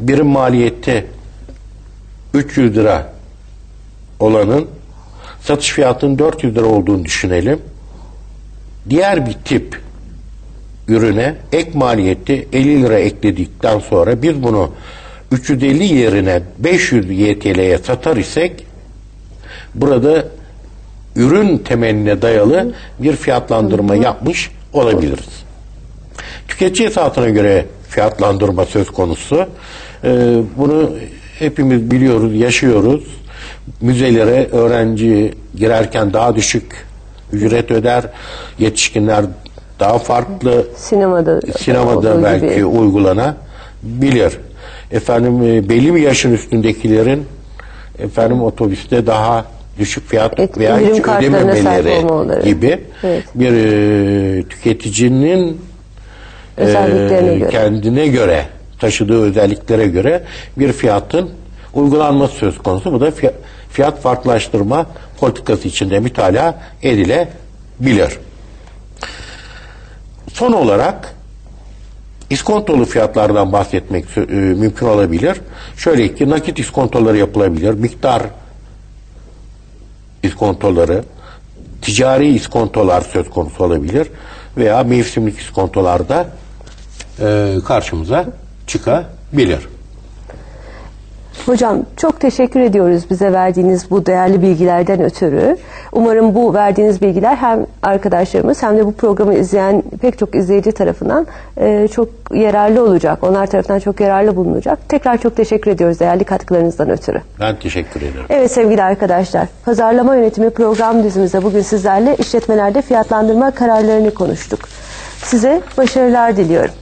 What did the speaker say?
birim maliyeti 300 lira olanın satış fiyatının 400 lira olduğunu düşünelim. Diğer bir tip ürüne ek maliyeti 50 lira ekledikten sonra biz bunu 350 yerine 500 YTL'ye satar isek burada ürün temeline dayalı bir fiyatlandırma yapmış olabiliriz. Tüketici esasına göre fiyatlandırma söz konusu. Ee, bunu hepimiz biliyoruz, yaşıyoruz. Müzelere öğrenci girerken daha düşük ücret öder. Yetişkinler daha farklı Sinemada sinemada belki gibi. uygulanabilir. Efendim e, belli bir yaşın üstündekilerin efendim otobüste daha düşük fiyat Et- veya hiç ödememeleri gibi Evet. bir e, tüketicinin e, Özelliklerine göre. kendine göre taşıdığı özelliklere göre bir fiyatın uygulanması söz konusu. Bu da fiy- fiyat farklılaştırma politikası içinde mütalaa edilebilir. Son olarak iskontolu fiyatlardan bahsetmek e, mümkün olabilir. Şöyle ki nakit iskontoları yapılabilir. Miktar iskontoları, ticari iskontolar söz konusu olabilir veya mevsimlik iskontolar da e, karşımıza çıkabilir. Hocam çok teşekkür ediyoruz bize verdiğiniz bu değerli bilgilerden ötürü. Umarım bu verdiğiniz bilgiler hem arkadaşlarımız hem de bu programı izleyen pek çok izleyici tarafından e, çok yararlı olacak. Onlar tarafından çok yararlı bulunacak. Tekrar çok teşekkür ediyoruz değerli katkılarınızdan ötürü. Ben teşekkür ederim. Evet sevgili arkadaşlar, pazarlama yönetimi program dizimizde bugün sizlerle işletmelerde fiyatlandırma kararlarını konuştuk. Size başarılar diliyorum.